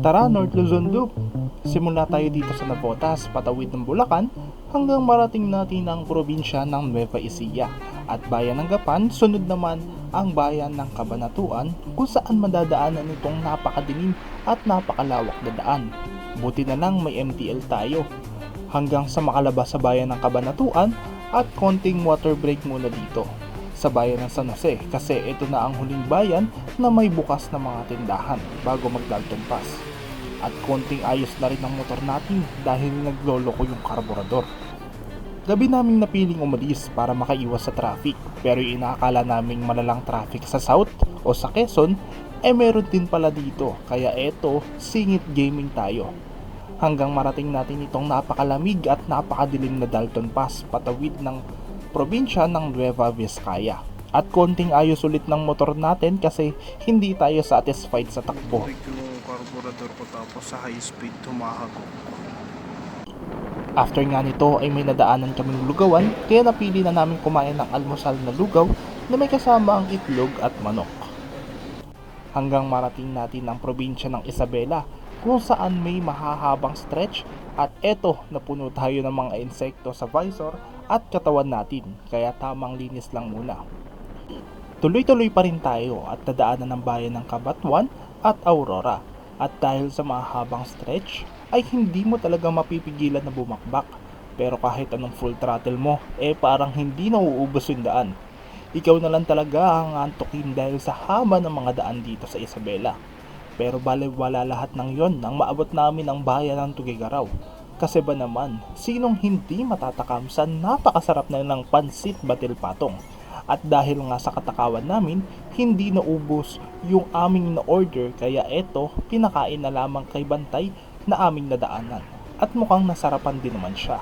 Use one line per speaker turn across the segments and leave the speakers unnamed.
Tara, North Luzon Loop. Simula tayo dito sa Navotas, patawid ng Bulacan, hanggang marating natin ang probinsya ng Nueva Ecija. At bayan ng Gapan, sunod naman ang bayan ng Kabanatuan kung saan madadaanan itong napakadilim at napakalawak na daan. Buti na lang may MTL tayo. Hanggang sa makalabas sa bayan ng Kabanatuan at konting water break muna dito sa bayan ng San Jose kasi ito na ang huling bayan na may bukas na mga tindahan bago mag-Dalton Pass. At konting ayos na rin ang motor natin dahil nagloloko yung karburador. Gabi naming napiling umalis para makaiwas sa traffic pero yung inaakala naming malalang traffic sa South o sa Quezon eh meron din pala dito kaya eto singit gaming tayo. Hanggang marating natin itong napakalamig at napakadilim na Dalton Pass patawid ng probinsya ng Nueva Vizcaya. At konting ayos ulit ng motor natin kasi hindi tayo satisfied sa takbo.
Yung carburetor ko tapos sa high speed tumahagok.
After nga nito ay may nadaanan kaming lugawan kaya napili na namin kumain ng almusal na lugaw na may kasama ang itlog at manok. Hanggang marating natin ang probinsya ng Isabela kung saan may mahahabang stretch at eto napuno tayo ng mga insekto sa visor at katawan natin kaya tamang linis lang muna. Tuloy-tuloy pa rin tayo at nadaanan ng bayan ng Kabatuan at Aurora at dahil sa mahabang stretch ay hindi mo talaga mapipigilan na bumakbak pero kahit anong full throttle mo eh parang hindi nauubos yung daan. Ikaw na lang talaga ang antukin dahil sa haba ng mga daan dito sa Isabela. Pero baliwala lahat ng yon nang maabot namin ang bayan ng Tugigaraw. Kasi ba naman, sinong hindi matatakam sa napakasarap na ng pansit batil patong? At dahil nga sa katakawan namin, hindi naubos yung aming na-order kaya eto, pinakain na lamang kay Bantay na aming nadaanan. At mukhang nasarapan din naman siya.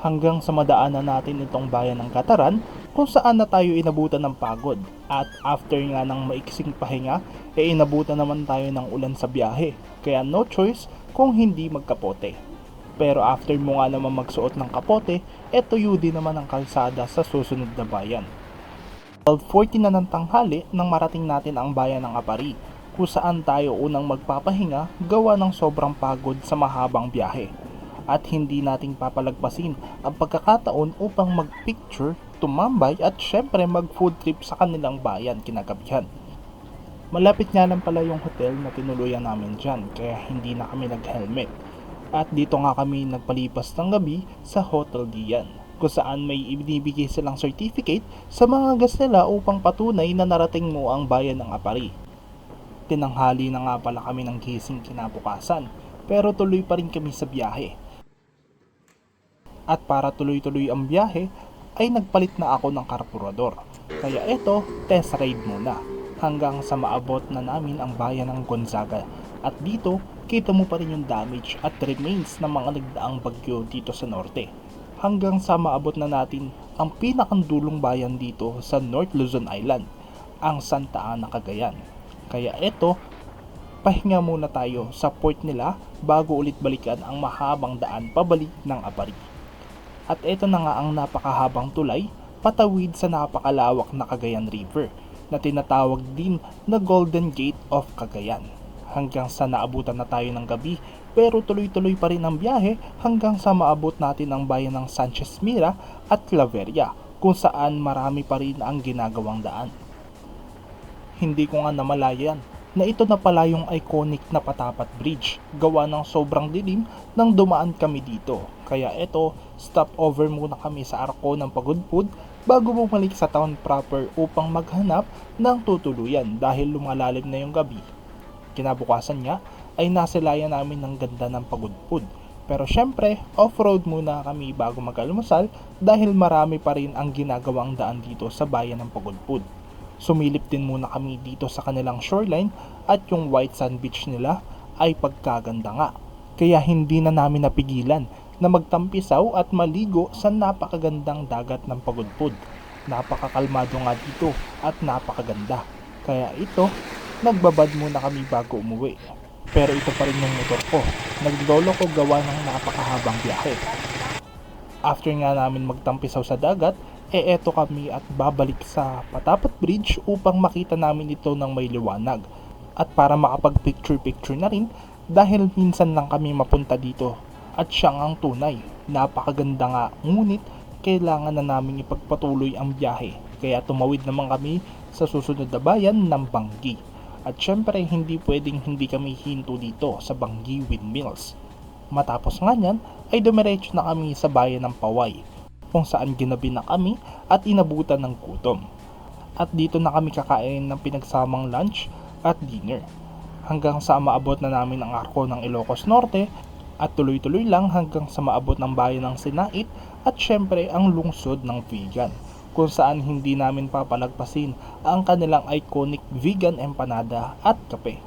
Hanggang sa madaanan natin itong bayan ng Kataran kung saan na tayo inabutan ng pagod. At after nga ng maiksing pahinga, e inabutan naman tayo ng ulan sa biyahe. Kaya no choice kung hindi magkapote. Pero after mo nga naman magsuot ng kapote, e tuyo din naman ang kalsada sa susunod na bayan. 12.40 na ng tanghali nang marating natin ang bayan ng Apari, kung saan tayo unang magpapahinga gawa ng sobrang pagod sa mahabang biyahe. At hindi nating papalagpasin ang pagkakataon upang magpicture, tumambay at syempre mag-food trip sa kanilang bayan kinagabihan. Malapit nga lang pala yung hotel na tinuluyan namin dyan kaya hindi na kami nag-helmet. At dito nga kami nagpalipas ng gabi sa Hotel Dian kung saan may ibinibigay silang certificate sa mga guests nila upang patunay na narating mo ang bayan ng Apari. Tinanghali na nga pala kami ng gising kinabukasan pero tuloy pa rin kami sa biyahe. At para tuloy-tuloy ang biyahe ay nagpalit na ako ng karburador. Kaya eto, test ride muna hanggang sa maabot na namin ang bayan ng Gonzaga. At dito, kita mo pa rin yung damage at remains ng mga nagdaang bagyo dito sa norte. Hanggang sa maabot na natin ang pinakandulong bayan dito sa North Luzon Island, ang Santa Ana, Cagayan. Kaya eto, pahinga muna tayo sa port nila bago ulit balikan ang mahabang daan pabalik ng Apari. At ito na nga ang napakahabang tulay patawid sa napakalawak na Cagayan River na tinatawag din na Golden Gate of Cagayan. Hanggang sa naabutan na tayo ng gabi pero tuloy-tuloy pa rin ang biyahe hanggang sa maabot natin ang bayan ng Sanchez Mira at Claveria kung saan marami pa rin ang ginagawang daan. Hindi ko nga namalayan na ito na pala yung iconic na Patapat Bridge gawa ng sobrang dilim nang dumaan kami dito. Kaya ito, stop over muna kami sa arko ng Pagudpud bago bumalik sa town proper upang maghanap ng tutuluyan dahil lumalalim na yung gabi. Kinabukasan nga ay nasilayan namin ng ganda ng Pagudpud. Pero syempre, off-road muna kami bago mag-almusal dahil marami pa rin ang ginagawang daan dito sa bayan ng Pagudpud. Sumilip din muna kami dito sa kanilang shoreline at yung white sand beach nila ay pagkaganda nga. Kaya hindi na namin napigilan na magtampisaw at maligo sa napakagandang dagat ng Pagudpud. Napakakalmado nga dito at napakaganda. Kaya ito, nagbabad muna kami bago umuwi. Pero ito pa rin yung motor ko. Naglolo ko gawa ng napakahabang biyahe. After nga namin magtampisaw sa dagat, e eto kami at babalik sa Patapat Bridge upang makita namin ito ng may liwanag. At para makapag-picture-picture na rin dahil minsan lang kami mapunta dito at siyang ang tunay. Napakaganda nga ngunit kailangan na namin ipagpatuloy ang biyahe kaya tumawid naman kami sa susunod na bayan ng Banggi. At syempre hindi pwedeng hindi kami hinto dito sa Banggi Windmills. Matapos nga yan ay dumiretso na kami sa bayan ng Paway kung saan ginabi na kami at inabutan ng gutom. At dito na kami kakain ng pinagsamang lunch at dinner. Hanggang sa maabot na namin ang arko ng Ilocos Norte at tuloy-tuloy lang hanggang sa maabot ng bayan ng Sinait at syempre ang lungsod ng vegan kung saan hindi namin papalagpasin ang kanilang iconic vegan empanada at kape.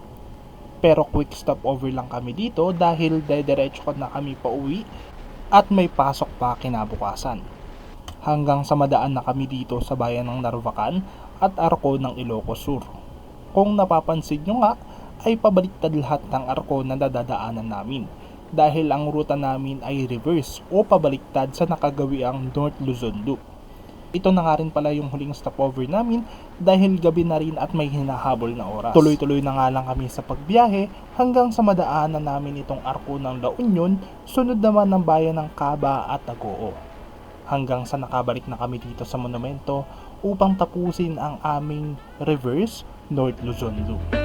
Pero quick stopover lang kami dito dahil dediretso na kami pa uwi at may pasok pa kinabukasan. Hanggang sa madaan na kami dito sa bayan ng Narvacan at arko ng Ilocos Sur. Kung napapansin nyo nga, ay pabaliktad lahat ng arko na dadadaanan namin dahil ang ruta namin ay reverse o pabaliktad sa nakagawiang North Luzon Loop. Ito na nga rin pala yung huling stopover namin dahil gabi na rin at may hinahabol na oras. Tuloy-tuloy na nga lang kami sa pagbiyahe hanggang sa madaanan namin itong arko ng La Union, sunod naman ng bayan ng Caba at Tagoo. Hanggang sa nakabalik na kami dito sa monumento upang tapusin ang aming reverse North Luzon Loop.